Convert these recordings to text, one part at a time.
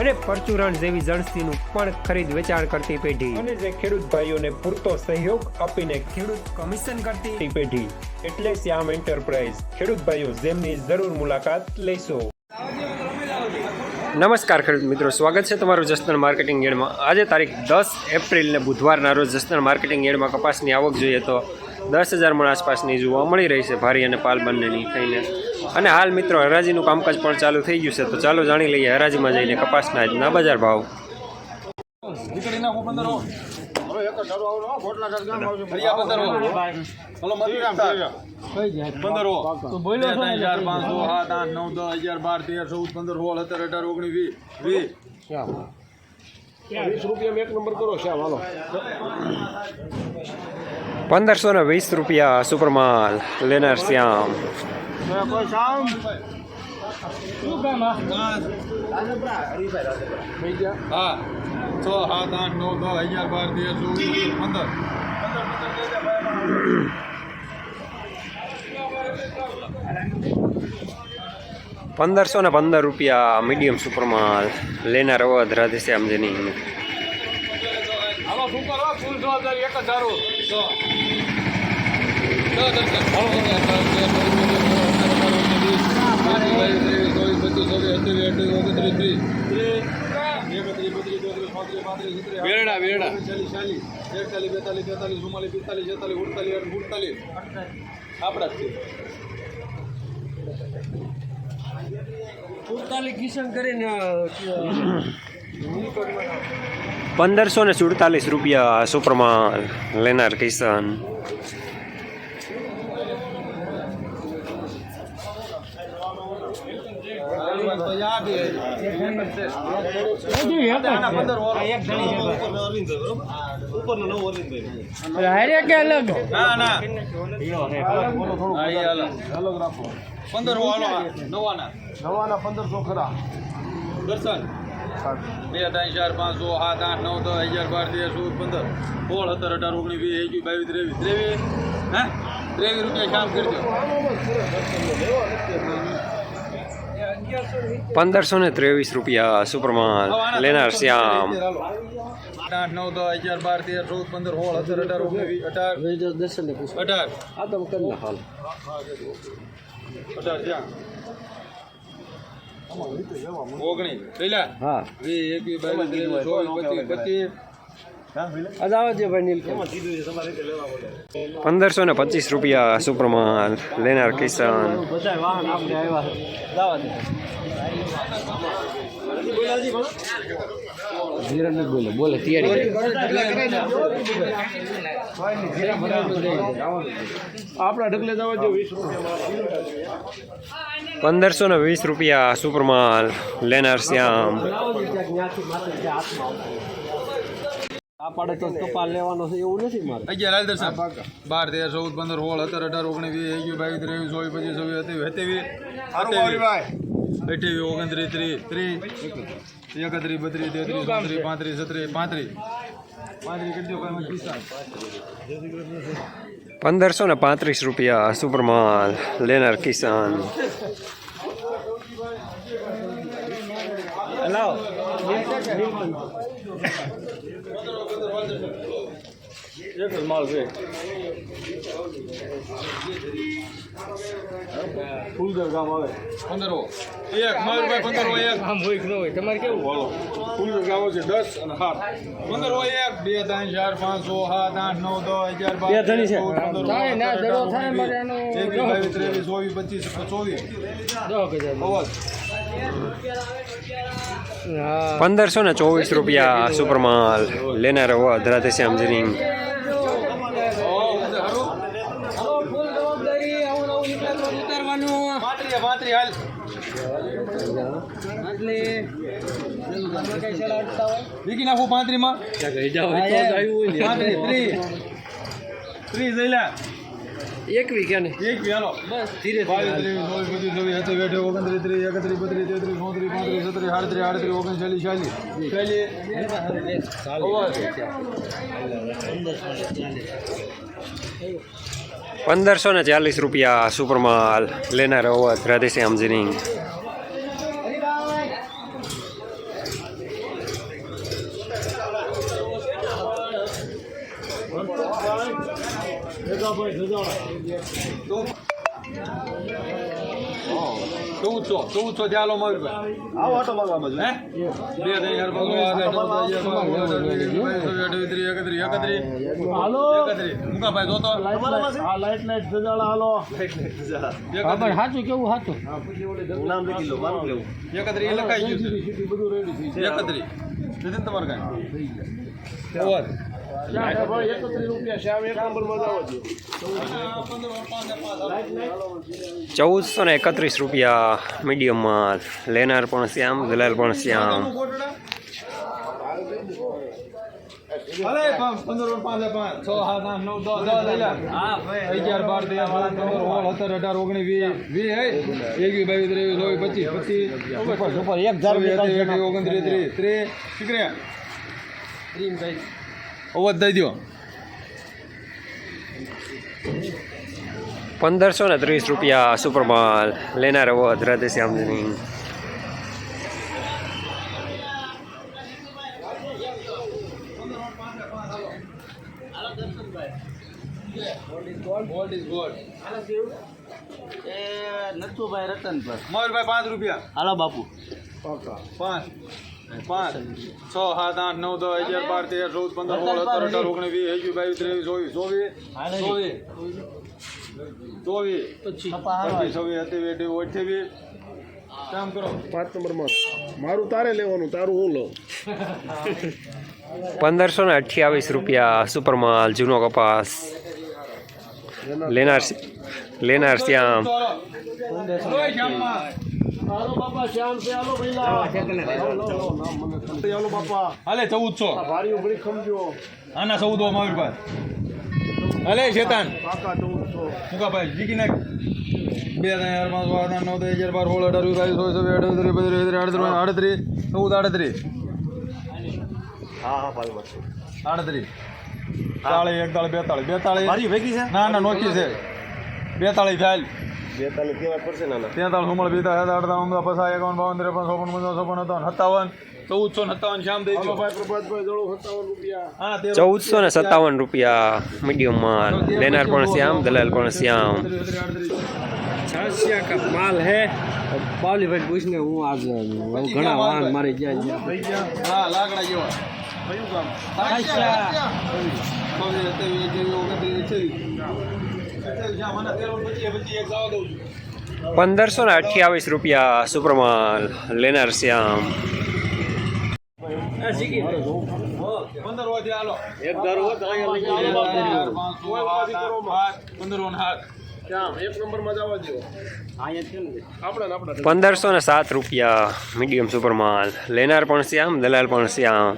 અને પરચુરણ જેવી જણસીનું પણ ખરીદ વેચાણ કરતી પેઢી. અને જે ખેડૂત ભાઈઓને પૂરતો સહયોગ આપીને ખેડૂત કમિશન કરતી પેઢી. એટલે શ્યામ એન્ટરપ્રાઇઝ. ખેડૂત ભાઈઓ જેમની જરૂર મુલાકાત લેશો. નમસ્કાર ખેડૂત મિત્રો સ્વાગત છે તમારું જસદણ માર્કેટિંગ યાર્ડમાં. આજે તારીખ દસ એપ્રિલને બુધવારના રોજ જસદણ માર્કેટિંગ યાર્ડમાં કપાસની આવક જોઈએ તો દસ હજાર મણ આસપાસની જોવા મળી રહી છે ભારી અને પાલ બંનેની થઈને. અને હાલ મિત્રો હરાજીનું કામકાજ પણ ચાલુ થઈ ગયું છે. તો ચાલો જાણી લઈએ હરાજીમાં જઈને કપાસના આજના બજાર ભાવ. પંદરસો ને વીસ રૂપિયા સુપરમાલ લેનાર શ્યામ. હા. છ સાત આઠ નવ દસ અગિયાર બાર તેર ચૌદ પંદર. પંદરસો ને પંદર રૂપિયા મીડિયમ સુપરમાં લેનાર અવધ રાધેશ્યામ જેની હાલો શું કરો ફૂલ જવાબદારી એક જ વેરડા વેરડા ચાલીસ, ચાલીસ, એકતાલીસ, બેતાલીસ, તેતાલીસ, ચુમ્માલીસ, પિસ્તાલીસ, છેતાલીસ, ઉડતાલીસ, ઉડતાલીસ. આપણા જ છે. પંદરસો ને સુડતાલીસ રૂપિયા સુપરમાં લેનાર કિશન ખરા દર્શન બે ત્રણ ચાર પાંચ સાત આઠ નવ દસ અગિયાર બાર તેર ચૌદ પંદર સોળ સત્તર અઢાર ઓગણીસ વીસ એકવીસ બાવીસ ત્રેવીસ હે ત્રેવીસ રૂપિયા શામ કરજો પંદરસો ને ત્રેવીસ રૂપિયા સુપરમાલ લેનાર શ્યામ. આઠ નવ દસ અગિયાર બાર તેર ચૌદ પંદર સોળ સત્તર અઢાર ઓગણીસ અઢાર. અઢાર. અઢાર જ્યાં. ઓગણીસ. પેલા હા. વીસ એકવીસ બાવીસ ત્રેવીસ ચોવીસ પચીસ પચીસ. પંદરસો ને પચીસ રૂપિયા સુપ્રમાલ લેનાર કિસાન. બોલે પંદરસો ને વીસ રૂપિયા સુપરમાલ લેનાર શ્યામ. પાડે તો કપાલ લેવાનો છે એવું નથી મારે. અગિયાર હાલ દર્શન બાર તેર ચૌદ પંદર સોળ સત્તર અઢાર ઓગણીસ વીસ એકવીસ બાવીસ ત્રેવીસ ચોવીસ પચીસ છવ્વીસ સત્યાવીસ સત્યાવીસ અઠ્યાવીસ ઓગણત્રીસ ત્રીસ ત્રીસ એકત્રીસ બત્રીસ તેત્રીસ ચોત્રીસ પાંત્રીસ છત્રીસ પાંત્રીસ. પાંત્રીસ પંદરસો ને પાંત્રીસ રૂપિયા સુપરમાલ લેનાર કિશન એક જ માલ છે ફૂલદર ગામ આવે પંદરો એક. મયુરભાઈ પંદર હોય એક આમ હોય ન હોય તમારે કેવું? બોલો. ફૂલદર ગામ છે દસ અને સાત પંદર હોય એક બે ત્રણ ચાર પાંચ છ સાત આઠ નવ દસ અગિયાર બાર ત્રણ ધણી છે. ત્રેવીસ ચોવીસ પચીસ ચોવીસ. દસ હજાર. અવાજ. પંદરસો ને ચોવીસ રૂપિયા સુપરમાલ. લેનાર હોવા રાધેશ્યામ જેની પાંત્રીસ પાંત્રીસ વીકી નાખું પાંત્રીસમાં ત્રીસ એક વીઘા ને એક બી બસ ધીરે ચોવીસ સત્યાવીસ અઠ્યાવીસ ઓગણત્રીસ ત્રીસ એકત્રીસ બત્રીસ તેત્રીસ ચોત્રીસ પાંત્રીસ છત્રીસ આડત્રીસ આડત્રીસ ઓગણચાલીસ ચાલીસ. પંદરસો ને ચાલીસ રૂપિયા સુપરમાલ લેનાર અવધ રાધેશ્યામ જીનિંગ ચૌદસો ચૌદસો ત્યાં લો મારી ભાઈ. આવો આટો માગવા હે? બે ત્રણ ચાર પાંચ છ સાત આઠ નવ દસ અગિયાર બાર તેર ચૌદ અઠાવીસ ત્રીસ એકત્રીસ એકત્રીસ હાલો. એકત્રીસ. મુકાભાઈ જોતો? આ લાઈટ લાઈટ સજાળા હાલો. એકત્રીસ. સાચું કેવું સાચું? એકત્રીસ એ લખાઈ ગયું છે. એકત્રીસ. નથી ને તમારે કાંઈ ઓવર. ચૌદસો ને એકત્રીસ રૂપિયા મીડિયમમાં લેનાર પણ શ્યામ દલાલ પણ શ્યામ. એક છવ્વીસ, ઓગણત્રીસ ત્રીસ. ત્રીસ શીખરે અવાજ દઈ દો પંદરસો ને ત્રીસ રૂપિયા સુપરમાલ લેનાર Avadh Radheshyam ginning gold is gold એ નથુભાઈ રતનપર મયુરભાઈ પાંચ રૂપિયા. હાલો બાપુ. પાંચ. પાંચ છ સાત આઠ નવ દસ અગિયાર બાર તેર ચૌદ પંદર સોળ સત્તર અઢાર ઓગણીસ વીસ એકવીસ બાવીસ ત્રેવીસ ચોવીસ ચોવીસ ચોવીસ ચોવીસ પચીસ. છવ્વીસ સત્યાવીસ અઠ્યાવીસ અઠ્યાવીસ કામ કરો. પાંચ નંબરમાં મારું તારે લેવાનું તારું હું લઉં? પંદરસો ને અઠ્યાવીસ રૂપિયા સુપરમાલ જૂનો કપાસ. લેનાર. લેનાર શ્યામ. હાલો બાપા શ્યામ છે. હાલો ભઈલા હાલો બાપા. હાલે ચૌદસો ભારી ઉભરી ખમજો. આના ચૌદો હાલે શેતાન. કાકા ચૌદસો મુકાભાઈ જીકી નાખ. બે આઠ નવ દસ બાર સોળ અઢાર વીસ બાવીસ ચોવીસ છવ્વીસ બત્રીસ આડત્રીસ આડત્રીસ ચૌદ આડત્રીસ હા હા ભાઈ આડત્રીસ એકતાળી બેતાળી બેતાળી ભારી ભેગી છે? ના ના નોકી છે. બેતાળી થાય બે તાલે કેવા પડશે નાના? તેતાળ હુમળ બીતા હતા અડધા અમદા પસા એકાવન બાવન ત્રેપન ચોપન પંચાવન છપ્પન સત્તાવન સત્તાવન ચૌદસો ને સત્તાવન શ્યામ દઈ દો ભાઈ પ્રભાતભાઈ જોડો સત્તાવન રૂપિયા. હા ચૌદસો ને સત્તાવન રૂપિયા મીડિયમ માલ લેનાર પણ શ્યામ દલાલ પણ શ્યામ. છાસિયા કા માલ હે? બાવલીભાઈ પૂછને હું આજ ઘણા વાહન મારી જ્યાં ગયા હા લાકડા જેવા. કયું કામ? છાસિયા. પંદરસો ને અઠ્યાવીસ રૂપિયા સુપ્રમાલ લેનાર શ્યામ પંદરસો ને સાત રૂપિયા મીડિયમ સુપરમાલ લેનાર પણ શ્યામ દલાલ પણ શ્યામ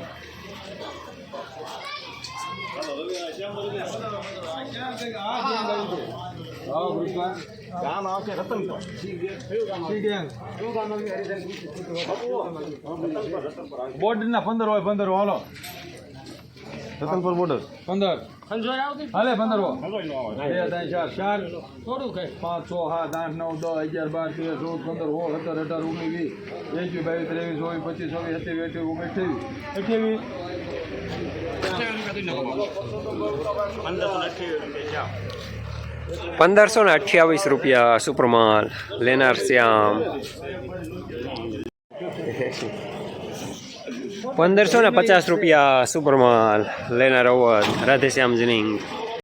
ગામ આવશે રતન બોર્ડના પંદર હોય પંદર હોય, હાલો. રતનપુર બોર્ડર પંદર. હાલે પંદર હો. બે ત્રણ ચાર ચાર. પાંચ છ સાત આઠ નવ દસ અગિયાર બાર તેર ચૌદ પંદર સોળ સત્તર અઢાર ઓગણીસ વીસ. એકવીસ બાવીસ ત્રેવીસ ચોવીસ પચીસ છવ્વીસ સત્યાવીસ અઠ્યાવીસ ઓગણીસ અઠ્યાવીસ. પંદરસો ને અઠ્યાવીસ રૂપિયા સુપરમાલ. લેનાર શ્યામ. પંદરસો ને પચાસ રૂપિયા સુપરમાલ. લેનાર અવધ રાધેશ્યામ જનિંગ